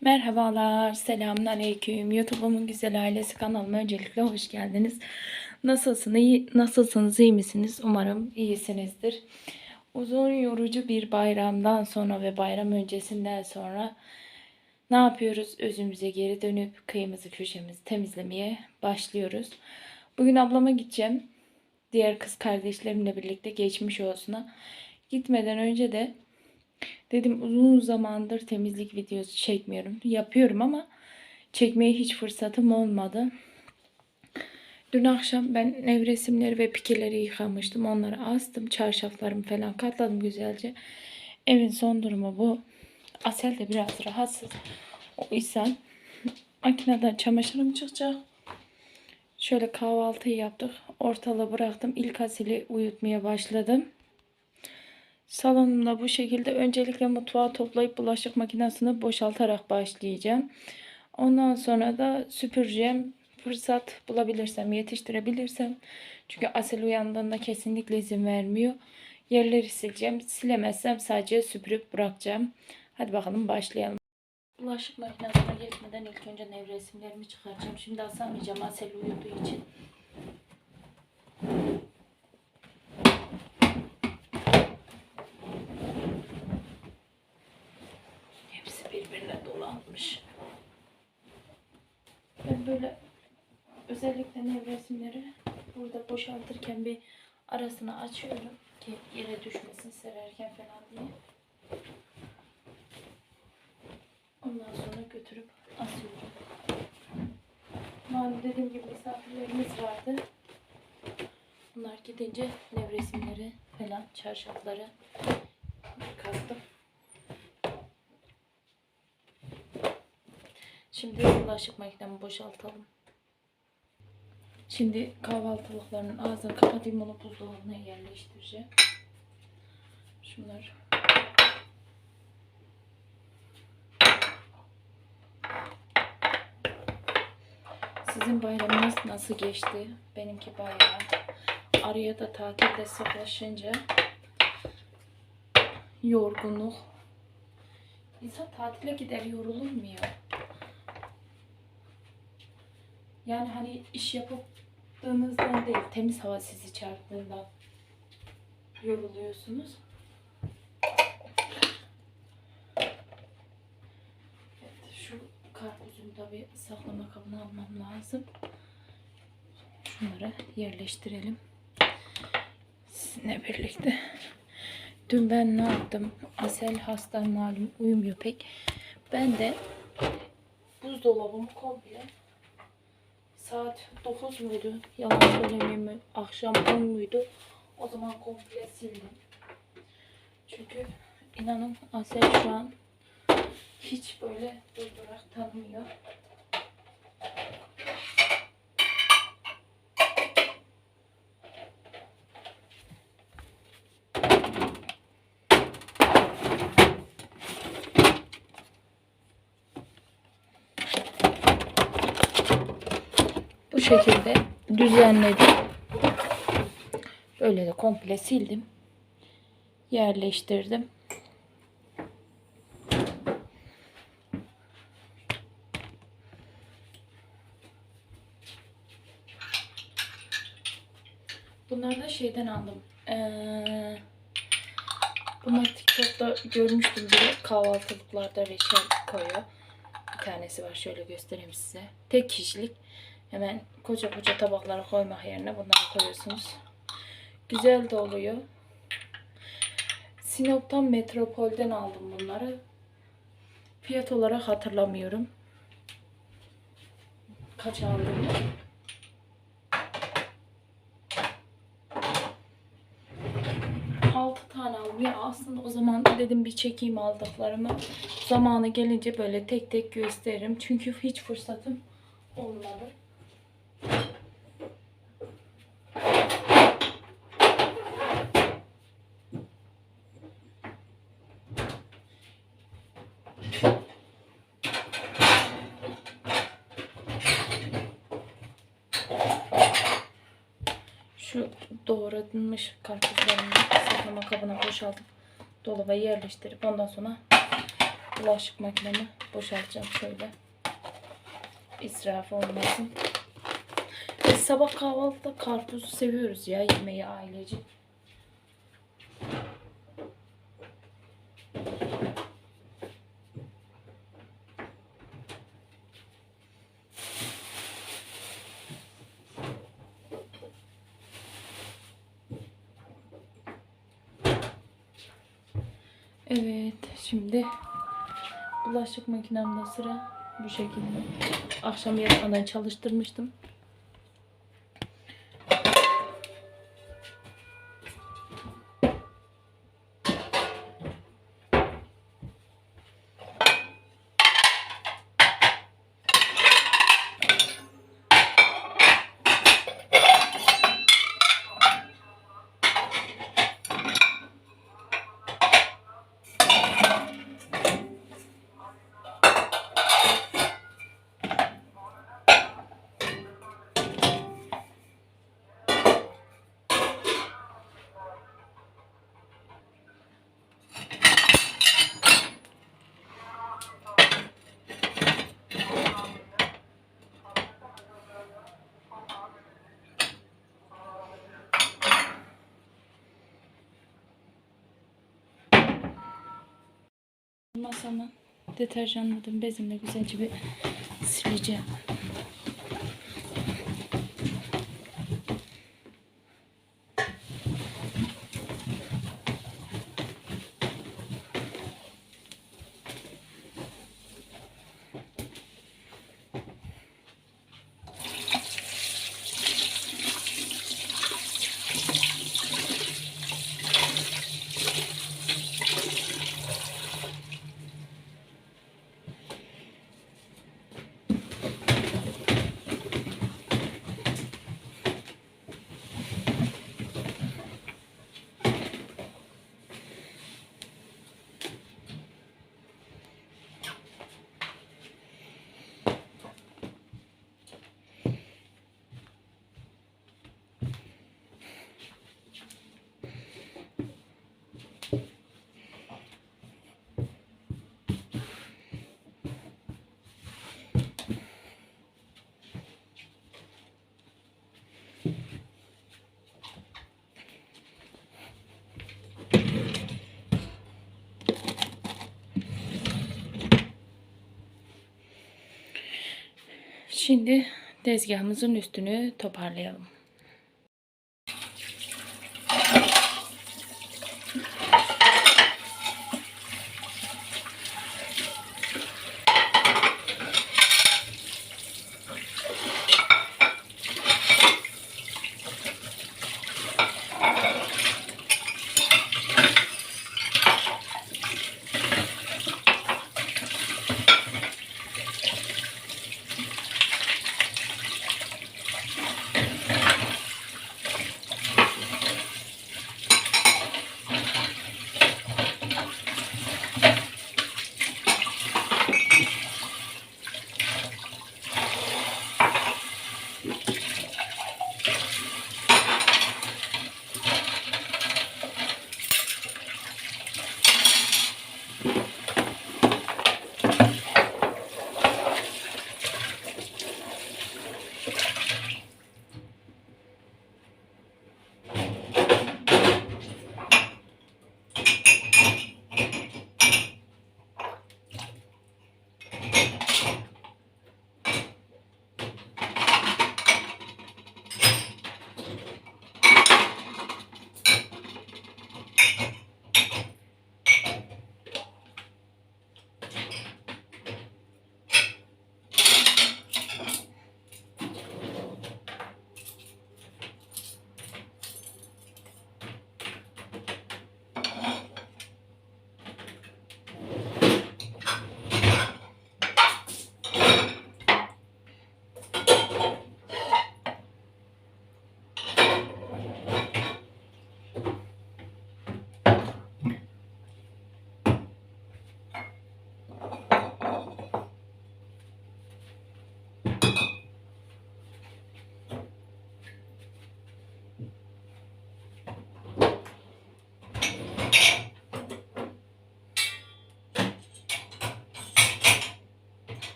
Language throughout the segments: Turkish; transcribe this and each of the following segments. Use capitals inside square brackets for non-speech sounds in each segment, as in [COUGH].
Merhabalar, selamünaleyküm. YouTube'umun güzel ailesi kanalıma öncelikle hoş geldiniz. Nasılsınız, iyi, nasılsınız, iyi misiniz? Umarım iyisinizdir. Uzun yorucu bir bayramdan sonra ve bayram öncesinden sonra ne yapıyoruz? Özümüze geri dönüp kıyımızı köşemizi temizlemeye başlıyoruz. Bugün ablama gideceğim. Diğer kız kardeşlerimle birlikte geçmiş olsuna. Gitmeden önce de Dedim uzun zamandır temizlik videosu çekmiyorum. Yapıyorum ama çekmeye hiç fırsatım olmadı. Dün akşam ben nevresimleri ve pikeleri yıkamıştım. Onları astım. Çarşaflarımı falan katladım güzelce. Evin son durumu bu. Asel de biraz rahatsız. O yüzden makineden çamaşırım çıkacak. Şöyle kahvaltıyı yaptık. Ortalığı bıraktım. İlk Asel'i uyutmaya başladım. Salonumda bu şekilde öncelikle mutfağı toplayıp bulaşık makinesini boşaltarak başlayacağım. Ondan sonra da süpüreceğim. Fırsat bulabilirsem, yetiştirebilirsem. Çünkü Asel uyandığında kesinlikle izin vermiyor. Yerleri sileceğim. Silemezsem sadece süpürüp bırakacağım. Hadi bakalım başlayalım. Bulaşık makinesine geçmeden ilk önce nevresimlerimi çıkaracağım. Şimdi asamayacağım Asel uyuduğu için. Dolanmış. Ben böyle özellikle nevresimleri burada boşaltırken bir arasını açıyorum ki yere düşmesin sererken falan diye. Ondan sonra götürüp asıyorum. Malum dediğim gibi misafirlerimiz vardı. Bunlar gidince nevresimleri falan çarşafları kastım. Şimdi bulaşık makinemi boşaltalım. Şimdi kahvaltılıkların ağzını kapatayım onu buzdolabına yerleştireceğim. Şunlar. Sizin bayramınız nasıl geçti? Benimki bayağı. Araya da tatilde sıklaşınca yorgunluk. İnsan tatile gider yorulur mu ya? Yani hani iş yaptığınızdan değil, temiz hava sizi çarptığından yoruluyorsunuz. Evet, şu karpuzumu da bir saklama kabına almam lazım. Şunları yerleştirelim. Sizinle birlikte. Dün ben ne yaptım? Asel hasta malum uyumuyor pek. Ben de buzdolabımı komple saat 9 muydu? Yalan söylemeyeyim? Akşam 10 muydu? O zaman komple sildim. Çünkü inanın Asel şu an hiç böyle durdurak tanımıyor. Şekilde düzenledim. Böyle de komple sildim. Yerleştirdim. Bunları da şeyden aldım. Ee, bunları TikTok'ta görmüştüm biri. Kahvaltılıklarda reçel koyuyor. Bir tanesi var şöyle göstereyim size. Tek kişilik. Hemen koca koca tabaklara koymak yerine bunları koyuyorsunuz. Güzel de oluyor. Sinop'tan Metropol'den aldım bunları. Fiyat olarak hatırlamıyorum. Kaç aldım? Altı tane aldım. Ya aslında o zaman dedim bir çekeyim aldıklarımı. Zamanı gelince böyle tek tek gösteririm. Çünkü hiç fırsatım olmadı. Şu doğranmış karpuzlarını saklama kabına boşaltıp dolaba yerleştirip ondan sonra bulaşık makinemi boşaltacağım şöyle. İsraf olmasın. Biz sabah kahvaltıda karpuz seviyoruz ya yemeği ailece. Evet, şimdi bulaşık makinemde sıra bu şekilde. Akşam yatmadan çalıştırmıştım. Masamı deterjanladım bezimle güzelce bir sileceğim. Şimdi tezgahımızın üstünü toparlayalım.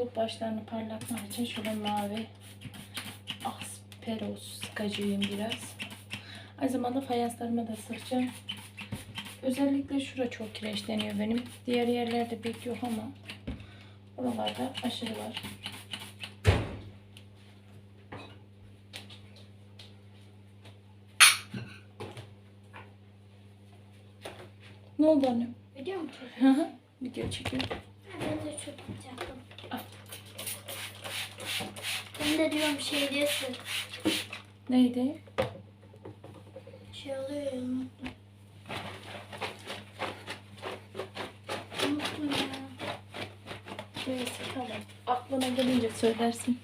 Musluk başlarını parlatmak için şöyle mavi asperos sıkacağım biraz. Aynı zamanda fayanslarıma da sıkacağım. Özellikle şura çok kireçleniyor benim. Diğer yerlerde pek yok ama oralarda aşırı var. Ne oldu annem? Musun? Hı hı. Video çekiyorum. Ben de çok yapacaktım. Ben de diyorum şey diyesin. Neydi? Şey oluyor ya unuttum. Unuttum ya. Neyse tamam. Aklına gelince söylersin.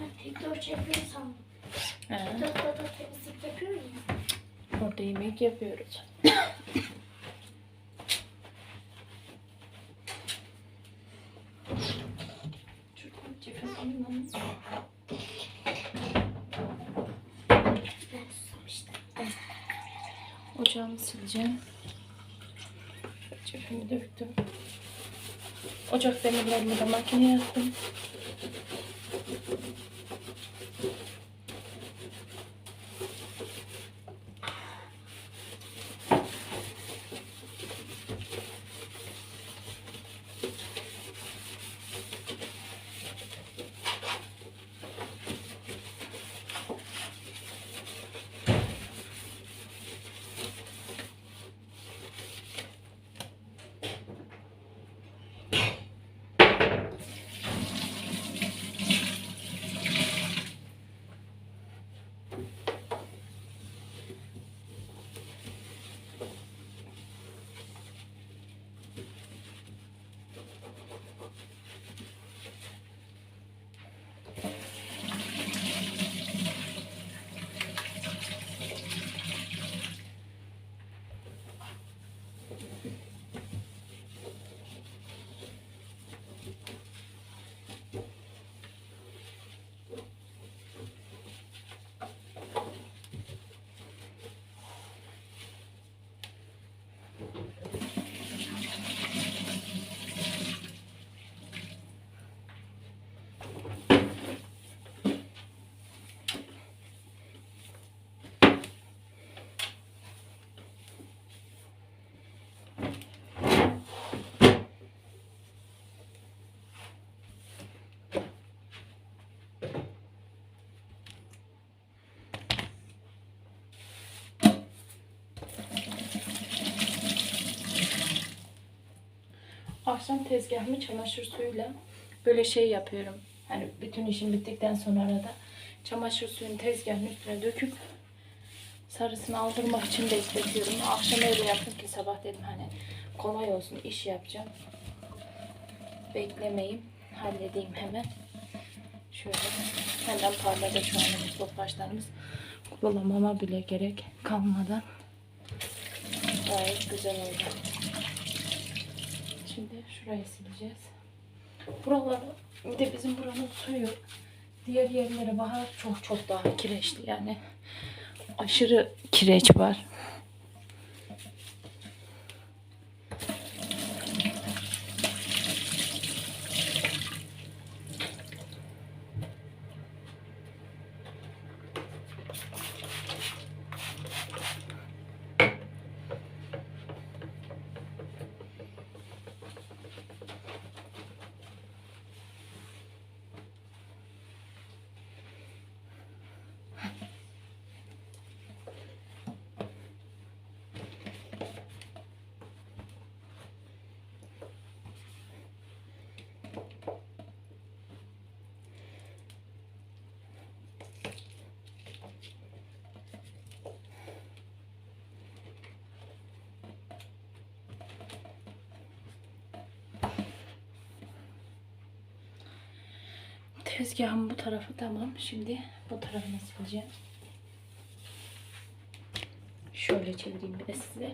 Ben TikTok çekiyorsam. He. TikTok'ta da temizlik yapıyorum ya. Orada yemek yapıyoruz. [COUGHS] Ocağımı sileceğim. Cefimi döktüm. Ocak demirlerimi de makineye attım. Akşam tezgahımı çamaşır suyuyla böyle şey yapıyorum. Hani bütün işim bittikten sonra arada çamaşır suyunu tezgahın üstüne döküp sarısını aldırmak için bekletiyorum. Akşam öyle yaptım ki sabah dedim hani kolay olsun iş yapacağım. Beklemeyeyim. Halledeyim hemen. Şöyle hemen parladı şu an musluk başlarımız. Kullanmama bile gerek kalmadan. Gayet güzel oldu. Şimdi şurayı sileceğiz. Buraları bir de bizim buranın suyu diğer yerlere bahar çok çok daha kireçli yani. Aşırı kireç var. Tezgahın bu tarafı tamam. Şimdi bu tarafını sileceğim. Şöyle çevireyim bir de size.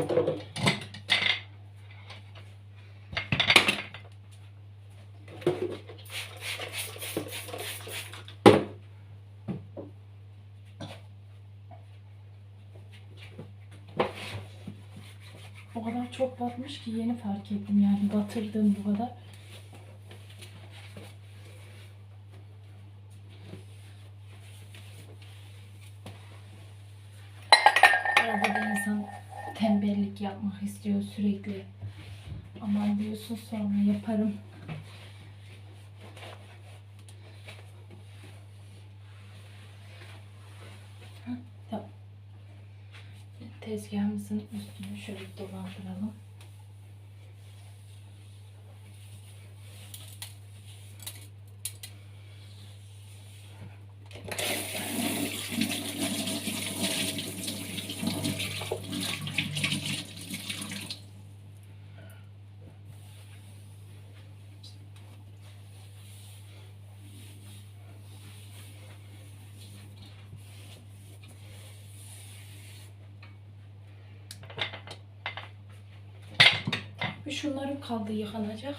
O kadar çok batmış ki yeni fark ettim yani batırdım bu kadar. Arada da insan yapmak istiyor sürekli. Aman diyorsun sonra yaparım. Tezgahımızın üstünü şöyle dolandıralım. Şunlarım kaldı yıkanacak.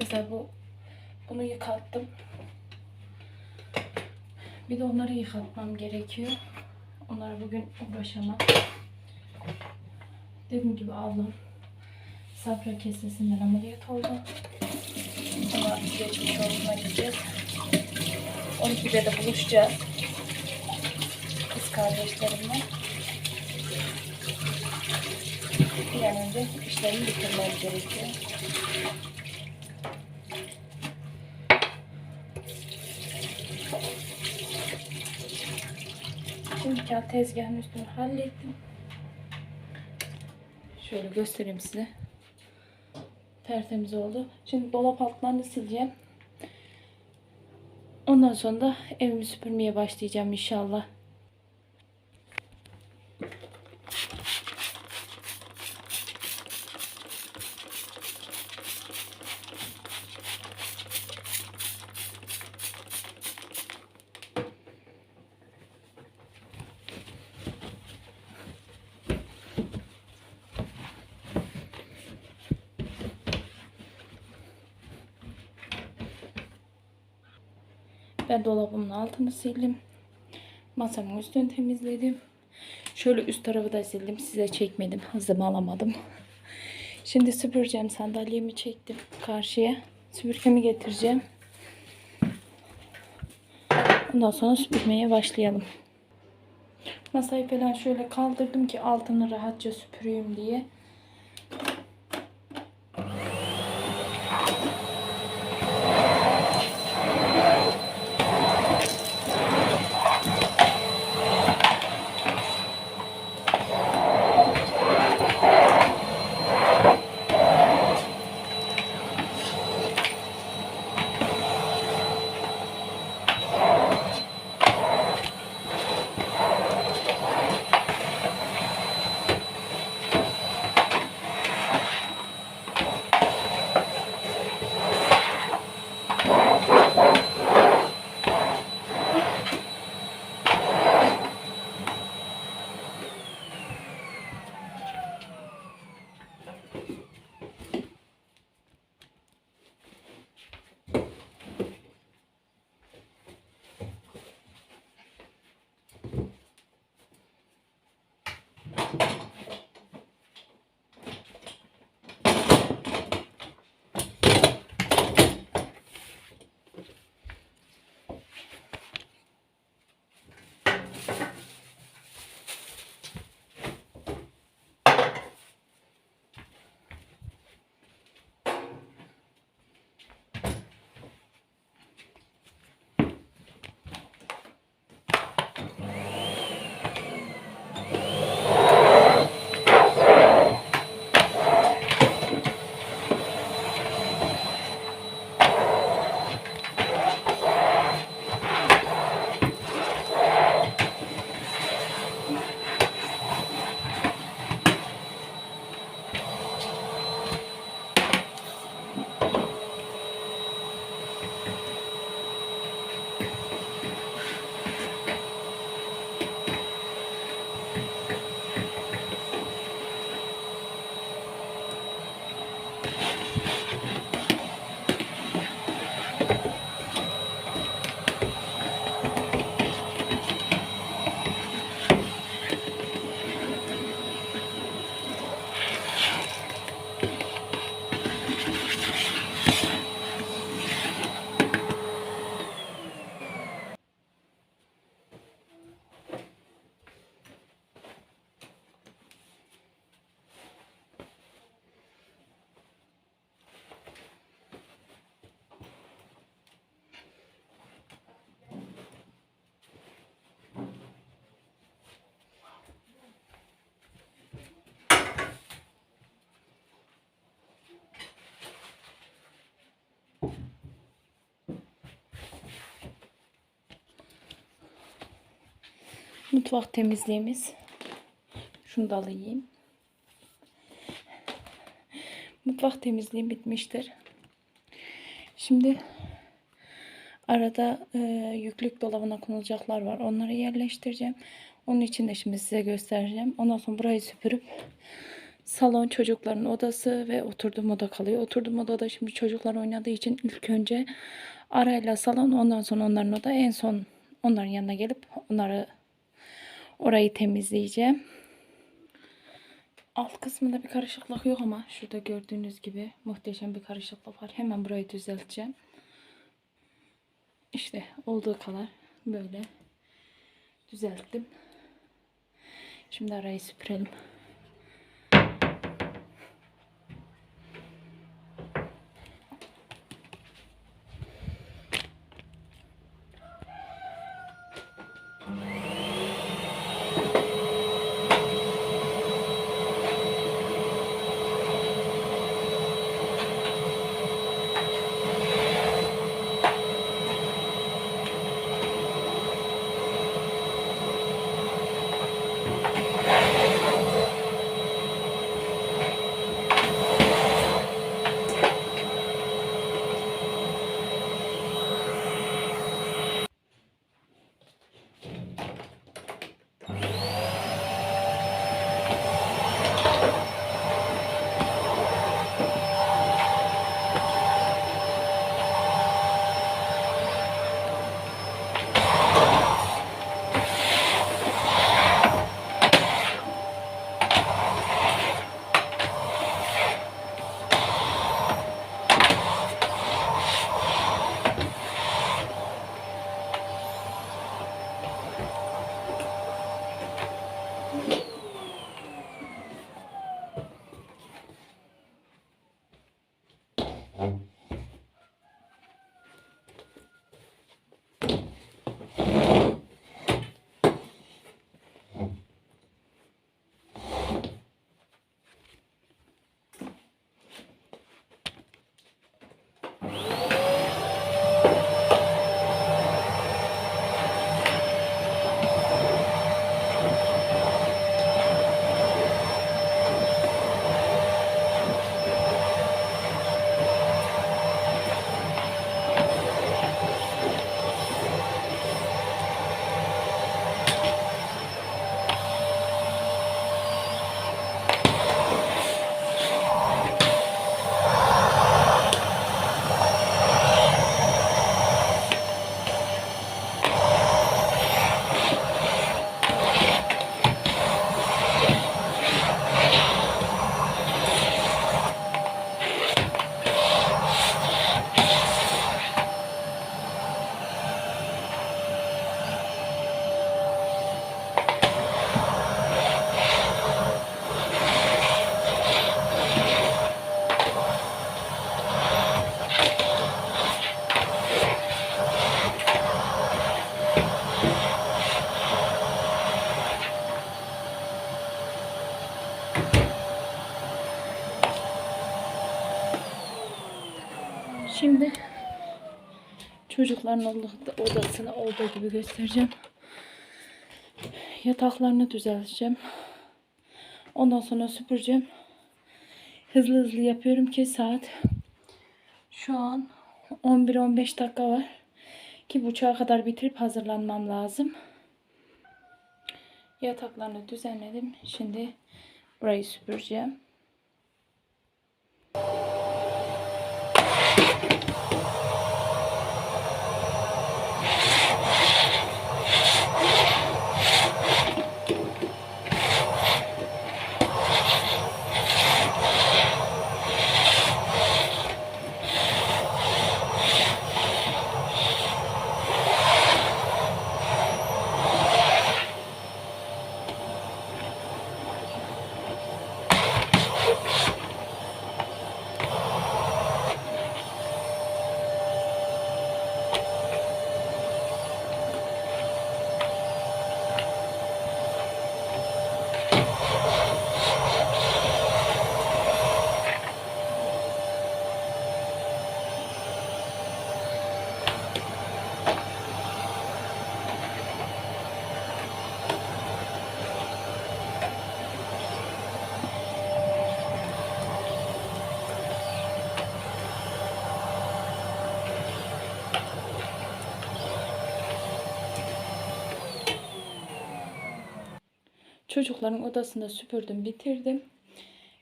Mesela bu bunu yıkattım. Bir de onları yıkatmam gerekiyor. Onlara bugün uğraşamam. Dediğim gibi ablam safra kesesinden ameliyat oldu. Ama geçmiş olsuna gideceğiz. 12'de de buluşacağız. Kız kardeşlerimle. Bir an önce işlerimi bitirmem gerekiyor. Şimdi kağıt tezgahın üstünü hallettim. Şöyle göstereyim size. Tertemiz oldu. Şimdi dolap altlarını sileceğim. Ondan sonra da evimi süpürmeye başlayacağım inşallah. Ben dolabımın altını sildim. Masamın üstünü temizledim. Şöyle üst tarafı da sildim. Size çekmedim. Hızımı alamadım. [LAUGHS] Şimdi süpüreceğim. Sandalyemi çektim karşıya. Süpürgemi getireceğim. Ondan sonra süpürmeye başlayalım. Masayı falan şöyle kaldırdım ki altını rahatça süpüreyim diye. Mutfak temizliğimiz. Şunu da alayım. Mutfak temizliğim bitmiştir. Şimdi arada e, yüklük dolabına konulacaklar var. Onları yerleştireceğim. Onun için de şimdi size göstereceğim. Ondan sonra burayı süpürüp salon çocukların odası ve oturduğum oda kalıyor. Oturduğum odada şimdi çocuklar oynadığı için ilk önce arayla salon ondan sonra onların oda en son onların yanına gelip onları orayı temizleyeceğim. Alt kısmında bir karışıklık yok ama şurada gördüğünüz gibi muhteşem bir karışıklık var. Hemen burayı düzelteceğim. İşte olduğu kadar böyle düzelttim. Şimdi arayı süpürelim. Oda- odasını olduğu gibi göstereceğim. Yataklarını düzelteceğim. Ondan sonra süpüreceğim. Hızlı hızlı yapıyorum ki saat şu an 11-15 dakika var. Ki buçuğa kadar bitirip hazırlanmam lazım. Yataklarını düzenledim. Şimdi burayı süpüreceğim. Çocukların odasında süpürdüm, bitirdim.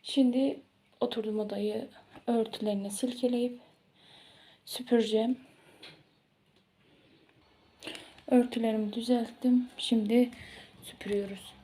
Şimdi oturdum odayı örtülerini silkeleyip süpüreceğim. Örtülerimi düzelttim. Şimdi süpürüyoruz.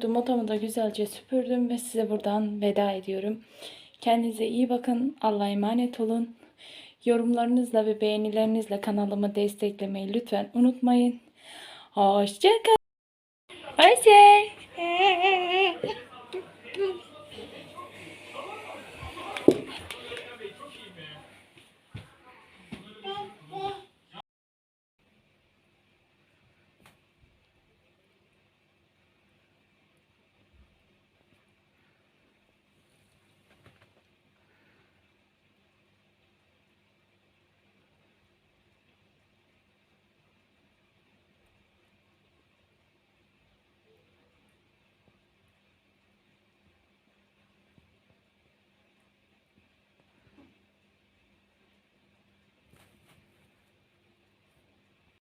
Oturdum odamı da güzelce süpürdüm ve size buradan veda ediyorum. Kendinize iyi bakın. Allah'a emanet olun. Yorumlarınızla ve beğenilerinizle kanalımı desteklemeyi lütfen unutmayın. Hoşçakalın. Ayşe.